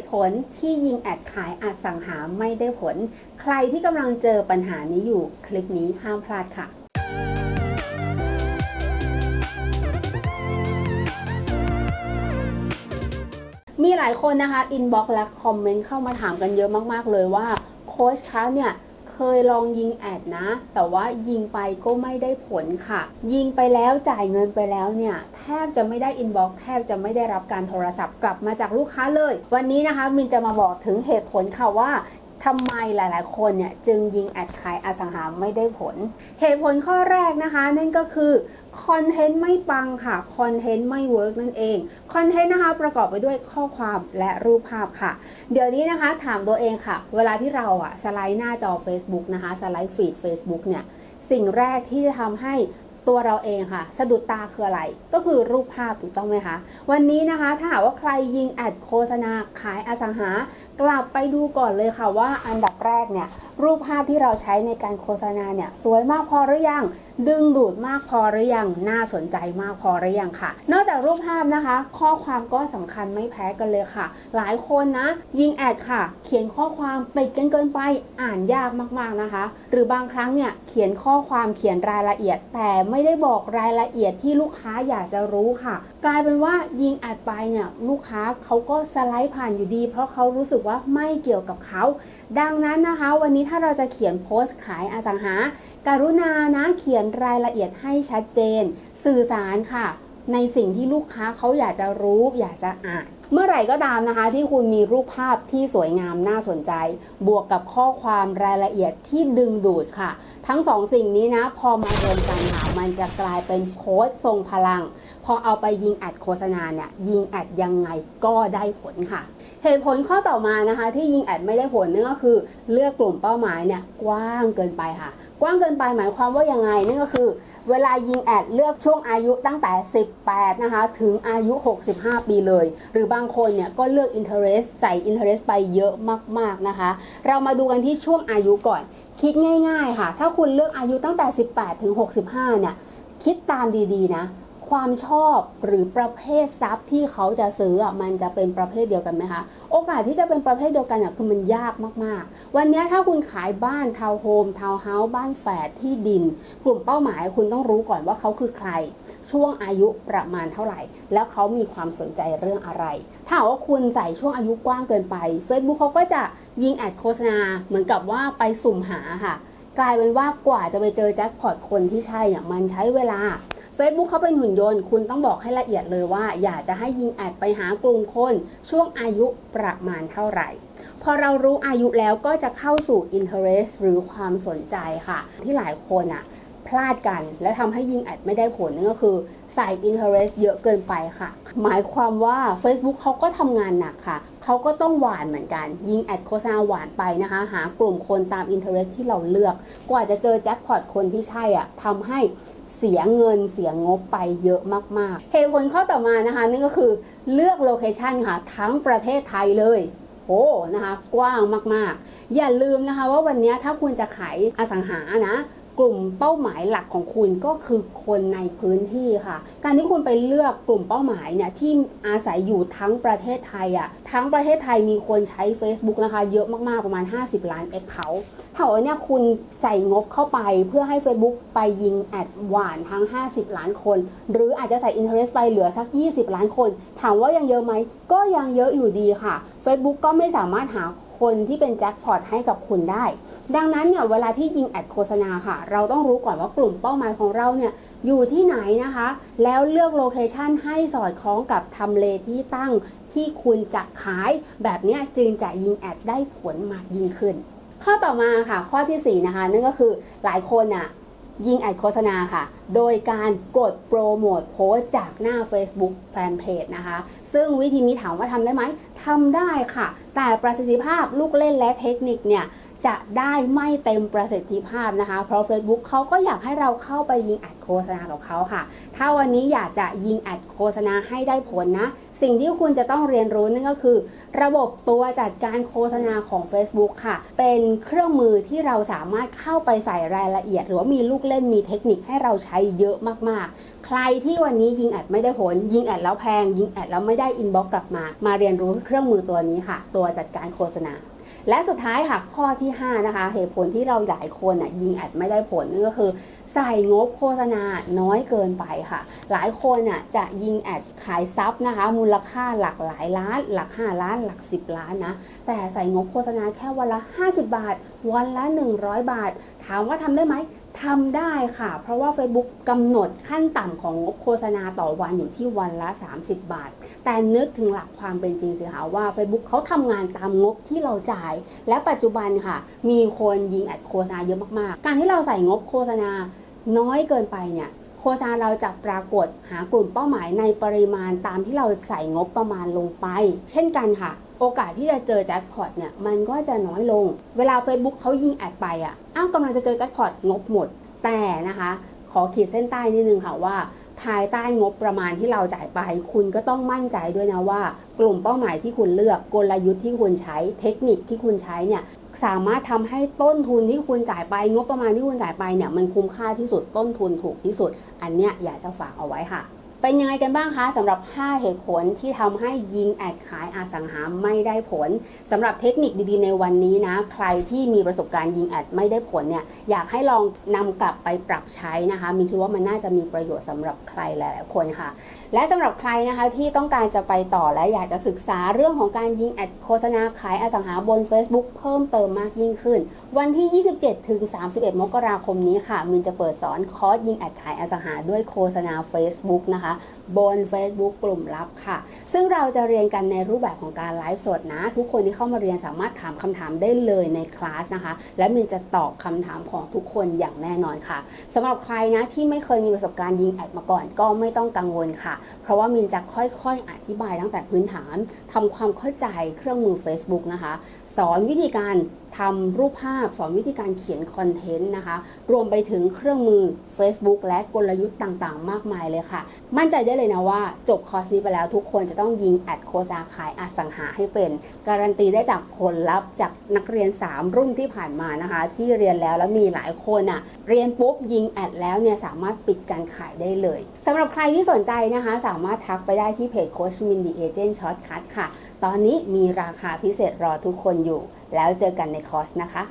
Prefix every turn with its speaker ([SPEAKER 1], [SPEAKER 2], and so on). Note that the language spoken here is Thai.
[SPEAKER 1] ตุผลที่ยิงแอดขายอสังหาไม่ได้ผล ใครที่กำลังเจอปัญหานี้อยู่คลิปนี้ห้ามพลาดค่ะมีหลายคนนะคะ อินบ็อกซ์และคอมเมนต์เข้ามาถามกันเยอะมาก ๆ เลยว่า โค้ชคะเนี่ย เคยลองยิงแอดนะ แต่ว่ายิงไปก็ไม่ได้ผลค่ะ ยิงไปแล้วจ่ายเงินไปแล้วเนี่ยแทบจะไม่ได้อินบ็อกซ์แทบจะไม่ได้รับการโทรศัพท์กลับมาจากลูกค้าเลย วันนี้นะคะมินจะมาบอกถึงเหตุผลค่ะว่าทำไมหลายๆ คนเนี่ยจึงยิงแอดขายอสังหาไม่ได้ผล เหตุผลข้อแรกนะคะ นั่นก็คือ คอนเทนต์ไม่ปังค่ะคอนเทนต์ไม่เวิร์กนั่นเองคอนเทนต์นะคะประกอบไปด้วยข้อความและรูปภาพค่ะ เดี๋ยวนี้นะคะถามตัวเองค่ะ เวลาที่เราอะสไลด์หน้าจอ Facebook นะคะสไลด์ฟีด Facebook เนี่ยสิ่งแรกที่จะทำให้ตัวเราเองค่ะ สะดุดตาคืออะไร ก็คือรูปภาพถูกต้องไหมคะ วันนี้นะคะถ้าหากว่าใครยิงแอดโฆษณาขายอสังหา กลับไปดูก่อนเลยค่ะว่าอันดับแรกเนี่ยรูปภาพที่เราใช้ในการโฆษณาเนี่ยสวยมากพอหรือยัง ดึงดูดมากพอหรือยังน่าสนใจมากพอหรือยังค่ะ นอกจากรูปภาพนะคะ ข้อความก็สำคัญไม่แพ้กันเลยค่ะ หลายคนนะ ยิงแอดค่ะ เขียนข้อความติดกันเกินไปอ่านยากมากๆนะคะ หรือบางครั้งเนี่ยเขียนข้อความเขียนรายละเอียด แต่ไม่ได้บอกรายละเอียดที่ลูกค้าอยากจะรู้ค่ะ กลายเป็นว่ายิงแอดไปเนี่ยลูกค้าเขาก็สไลด์ผ่านอยู่ดี เพราะเขารู้สึกว่าไม่เกี่ยวกับเขา ดังนั้นนะคะ วันนี้ถ้าเราจะเขียนโพสต์ขายอสังหา การุณานะเขียนรายละเอียดให้ชัดเจน สื่อสารค่ะ ในสิ่งที่ลูกค้าเขาอยากจะรู้อยากจะอ่านเมื่อไหร่ก็ตามนะคะที่คุณมีรูปภาพที่สวยงามน่าสนใจ บวกกับข้อความรายละเอียดที่ดึงดูดค่ะ ทั้งสองสิ่งนี้นะ พอมารวมกันค่ะมันจะกลายเป็นโพสต์ทรงพลัง พอเอาไปยิงแอดโฆษณาเนี่ยยิงแอดยังไงก็ได้ผลค่ะ เหตุผลข้อต่อมานะคะ ที่ยิงแอดไม่ได้ผลนั่นก็คือเลือกกลุ่มเป้าหมายเนี่ยกว้างเกินไปค่ะ กว้างเกินไปหมายความว่ายังไงนั่นก็คือเวลายิงแอดเลือกช่วงอายุตั้งแต่ 18 นะคะ ถึงอายุ 65 ปีเลย หรือบางคนเนี่ยก็เลือก interest ใส่ interest ไปเยอะมาก ๆ นะคะ เรามาดูกันที่ช่วงอายุก่อน คิดง่าย ๆ ค่ะ ถ้าคุณเลือกอายุตั้งแต่ 18 ถึง 65 เนี่ย คิดตามดี ๆ นะ ความชอบหรือประเภททรัพย์ที่เขาจะซื้อมันจะเป็นประเภทเดียวกันไหมคะ โอกาสที่จะเป็นประเภทเดียวกันอะคือมันยากมากๆ วันนี้ถ้าคุณขายบ้านทาวน์โฮมทาวน์เฮาส์บ้านแฝดที่ดิน กลุ่มเป้าหมายคุณต้องรู้ก่อนว่าเขาคือใคร ช่วงอายุประมาณเท่าไหร่ แล้วเขามีความสนใจเรื่องอะไร ถ้าหากว่าคุณใส่ช่วงอายุกว้างเกินไป Facebook เขาก็จะยิงแอดโฆษณาเหมือนกับว่าไปสุ่มหาค่ะกลายเป็นว่ากว่าจะไปเจอแจ็คพอตคนที่ใช่เนี่ยมันใช้เวลา Facebook เขาเป็นหุ่นยนต์ คุณต้องบอกให้ละเอียดเลยว่า อยากจะให้ยิงแอดไปหากลุ่มคน ช่วงอายุประมาณเท่าไหร่ พอเรารู้อายุแล้วก็จะเข้าสู่ interest หรือความสนใจค่ะ ที่หลายคนอะพลาดกัน และทำให้ยิงแอดไม่ได้ผลนั่นก็คือใส่ interest เยอะเกินไปค่ะ หมายความว่า Facebook เขาก็ทำงานหนักค่ะ เขาก็ต้องหวานเหมือนกัน ยิงแอดโฆษณาหวานไปนะคะ หากลุ่มคนตาม interest ที่เราเลือก กว่าจะเจอแจ็คพอตคนที่ใช่อะทำให้เสียเงินเสียงบไปเยอะมากๆ เหตุผลข้อต่อมานะคะ นั่นก็คือเลือกโลเคชันค่ะ ทั้งประเทศไทยเลยโอ้นะคะ กว้างมากๆ อย่าลืมนะคะว่าวันนี้ถ้าคุณจะขายอสังหานะ กลุ่มเป้าหมายหลักของคุณก็คือคนในพื้นที่ค่ะ การที่คุณไปเลือกกลุ่มเป้าหมายเนี่ยที่อาศัยอยู่ทั้งประเทศไทยอะทั้งประเทศไทยมีคนใช้ Facebook นะคะ เยอะมากๆประมาณ 50 ล้าน a c c o u n t ถ้าว่าเนี่ยคุณใส่งบเข้าไปเพื่อให้ Facebook ไปยิงแอดหวานทั้ง 50 ล้านคน หรืออาจจะใส่ Interest ไปเหลือสัก 20 ล้านคน ถามว่ายังเยอะไหมก็ยังเยอะอยู่ดีค่ะ Facebook ก็ไม่สามารถหา คนที่เป็นแจ็คพอตให้กับคุณได้ ดังนั้นเนี่ยเวลาที่ยิงแอดโฆษณาค่ะ เราต้องรู้ก่อนว่ากลุ่มเป้าหมายของเราเนี่ยอยู่ที่ไหนนะคะ แล้วเลือกโลเคชันให้สอดคล้องกับทำเลที่ตั้งที่คุณจะขาย แบบนี้จึงจะยิงแอดได้ผลมากยิ่งขึ้น ข้อต่อมาค่ะ ข้อทีสี่4 นะคะ นั่นก็คือหลายคนอะยิงแอดโฆษณาค่ะ โดยการกดโปรโมทโพสต์จากหน้า Facebook Fanpage นะคะ ซึ่งวิธีนี้ถามว่าทำได้ไหมทำได้ค่ะ แต่ประสิทธิภาพลูกเล่นและเทคนิคเนี่ย จะได้ไม่เต็มประสิทธิภาพนะคะ เพราะ Facebook เขาก็อยากให้เราเข้าไปยิงแอดโฆษณากับเขาค่ะ ถ้าวันนี้อยากจะยิงแอดโฆษณาให้ได้ผลนะ สิ่งที่คุณจะต้องเรียนรู้นั่นก็คือ ระบบตัวจัดการโฆษณาของ Facebook ค่ะ เป็นเครื่องมือที่เราสามารถเข้าไปใส่รายละเอียด หรือว่ามีลูกเล่นมีเทคนิคให้เราใช้เยอะมากๆ ใครที่วันนี้ยิงแอดไม่ได้ผล ยิงแอดแล้วแพง ยิงแอดแล้วไม่ได้อินบ็อกกลับมา มาเรียนรู้เครื่องมือตัวนี้ค่ะ ตัวจัดการโฆษณา และสุดท้ายค่ะข้อที่ 5 นะคะ เหตุผลที่เราหลายคนอะยิงแอดไม่ได้ผลนั่นก็คือ ใส่งบโฆษณาน้อยเกินไปค่ะ หลายคนอะจะยิงแอดขายซับนะคะ มูลค่าหลักหลายล้าน หลัก 5 ล้าน หลัก 10 ล้านนะ แต่ใส่งบโฆษณาแค่วันละ 50 บาท วันละ 100 บาท ถามว่าทำได้ไหม ทำได้ค่ะ เพราะว่า Facebook กำหนดขั้นต่ำของงบโฆษณาต่อวันอยู่ที่วันละ 30 บาท แต่นึกถึงหลักความเป็นจริงสิคะว่า Facebook เขาทำงานตามงบที่เราจ่าย และปัจจุบันค่ะ มีคนยิงแอดโฆษณาเยอะมากๆ การที่เราใส่งบโฆษณาน้อยเกินไปเนี่ย โฆษณาเราจะปรากฏหากลุ่มเป้าหมายในปริมาณตามที่เราใส่งบประมาณลงไป เช่นกันค่ะ โอกาสที่จะเจอแจ็คพอตเนี่ยมันก็จะน้อยลง เวลา Facebook เขายิงแอดไปอะอ้าวกำลังจะเจอแจ็คพอตงบหมด แต่นะคะ ขอขีดเส้นใต้นิดนึงค่ะว่า ภายใต้งบประมาณที่เราจ่ายไป คุณก็ต้องมั่นใจด้วยนะว่า กลุ่มเป้าหมายที่คุณเลือกกลยุทธ์ที่คุณใช้เทคนิคที่คุณใช้เนี่ย สามารถทำให้ต้นทุนที่คุณจ่ายไปงบประมาณที่คุณจ่ายไปเนี่ยมันคุ้มค่าที่สุดต้นทุนถูกที่สุด อันเนี้ยอยากจะฝากเอาไว้ค่ะ เป็นยังไงกันบ้างคะสำหรับ 5 เหตุผลที่ทำให้ยิงแอดขายอสังหาไม่ได้ผลสำหรับเทคนิคดีๆ ในวันนี้นะ ใครที่มีประสบการณ์ยิงแอดไม่ได้ผลเนี่ยอยากให้ลองนำกลับไปปรับใช้นะคะมินคิดว่ามันน่าจะมีประโยชน์สำหรับใครหลายๆคนค่ะ และสำหรับใครนะคะที่ต้องการจะไปต่อและอยากจะศึกษาเรื่องของการยิงแอดโฆษณาขายอสังหาบน Facebook เพิ่มเติมมากยิ่งขึ้น วันที่ 27 ถึง 31 มกราคมนี้ค่ะ มินจะเปิดสอนคอร์สยิงแอดขายอสังหาด้วยโฆษณา Facebook นะคะ บน Facebook กลุ่มลับค่ะ ซึ่งเราจะเรียนกันในรูปแบบของการไลฟ์สดนะ ทุกคนที่เข้ามาเรียนสามารถถามคำถามได้เลยในคลาสนะคะ และมินจะตอบคำถามของทุกคนอย่างแน่นอนค่ะสำหรับใครนะที่ไม่เคยมีประสบการณ์ยิงแอดมาก่อนก็ไม่ต้องกังวลค่ะเพราะว่ามินจะค่อยๆอธิบายตั้งแต่พื้นฐานทำความเข้าใจเครื่องมือ Facebook นะคะ สอนวิธีการทำรูปภาพ สอนวิธีการเขียนคอนเทนต์นะคะ รวมไปถึงเครื่องมือ Facebook และกลยุทธ์ต่างๆ มากมายเลยค่ะ มั่นใจได้เลยนะว่า จบคอร์สนี้ไปแล้วทุกคนจะต้องยิงแอดโฆษณาขายอสังหาให้เป็น การันตีได้จากผลลัพธ์จากนักเรียน 3 รุ่นที่ผ่านมานะคะ ที่เรียนแล้วแล้วมีหลายคนอะเรียนปุ๊บยิงแอดแล้วเนี่ยสามารถปิดการขายได้เลยสำหรับใครที่สนใจนะคะ สามารถทักไปได้ที่เพจโคชมินดีเอเจนต์ช็อตคัทค่ะ ตอนนี้มีราคาพิเศษรอทุกคนอยู่ แล้วเจอกันในคอร์สนะคะ